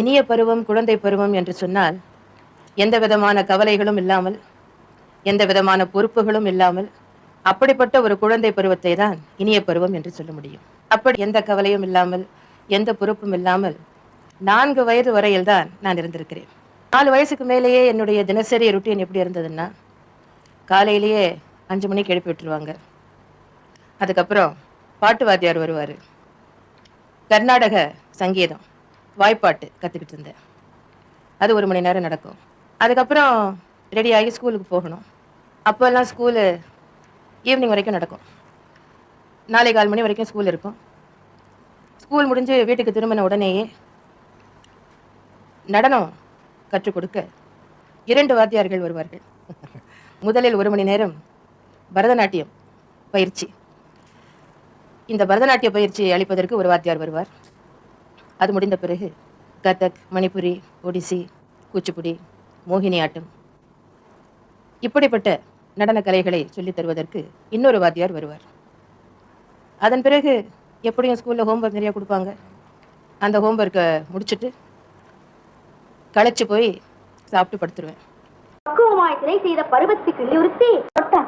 இனிய பருவம் குழந்தை பருவம் என்று சொன்னால் எந்த விதமான கவலைகளும் இல்லாமல் எந்த விதமான பொறுப்புகளும் இல்லாமல் அப்படிப்பட்ட ஒரு குழந்தை பருவத்தை தான் இனிய பருவம் என்று சொல்ல முடியும். அப்படி எந்த கவலையும் இல்லாமல் எந்த பொறுப்பும் இல்லாமல் நான்கு வயது வரையில் தான் நான் இருந்திருக்கிறேன். நாலு வயசுக்கு மேலேயே என்னுடைய தினசரி ருட்டீன் எப்படி இருந்ததுன்னா காலையிலேயே அஞ்சு மணிக்கு எழுப்பி விட்டுருவாங்க. அதுக்கப்புறம் பாட்டு வாத்தியார் வருவார். கர்நாடக சங்கீதம். வாய்ப்பாட்டு கற்றுக்கிட்டு இருந்தேன். அது ஒரு மணி நேரம் நடக்கும். அதுக்கப்புறம் ரெடி ஆகி ஸ்கூலுக்கு போகணும். அப்போல்லாம் ஸ்கூலு ஈவினிங் வரைக்கும் நடக்கும். நாளை கால் மணி வரைக்கும் ஸ்கூல் இருக்கும். ஸ்கூல் முடிஞ்சு வீட்டுக்கு திரும்பின உடனேயே நடனம் கற்றுக் கொடுக்க இரண்டு வாத்தியார்கள் வருவார்கள். முதலில் ஒரு மணி நேரம் பரதநாட்டியம் பயிற்சி. இந்த பரதநாட்டிய பயிற்சி அளிப்பதற்கு ஒரு வாத்தியார் வருவார். அது முடிந்த பிறகு கதக் மணிப்புரி ஒடிசி கூச்சிப்புடி மோகினி ஆட்டம். இப்படிப்பட்ட நடன கலைகளை சொல்லித் தருவதற்கு இன்னொரு வாத்தியார் வருவார். அதன் பிறகு எப்படியும் ஸ்கூலில் ஹோம்ஒர்க் நிறையா கொடுப்பாங்க. அந்த ஹோம்ஒர்க்கை முடிச்சுட்டு களைச்சு போய் சாப்பிட்டு படுத்துருவேன். பக்குவமாய் திரை செய்த பருவத்துக்கு நிறுத்தி தொட்ட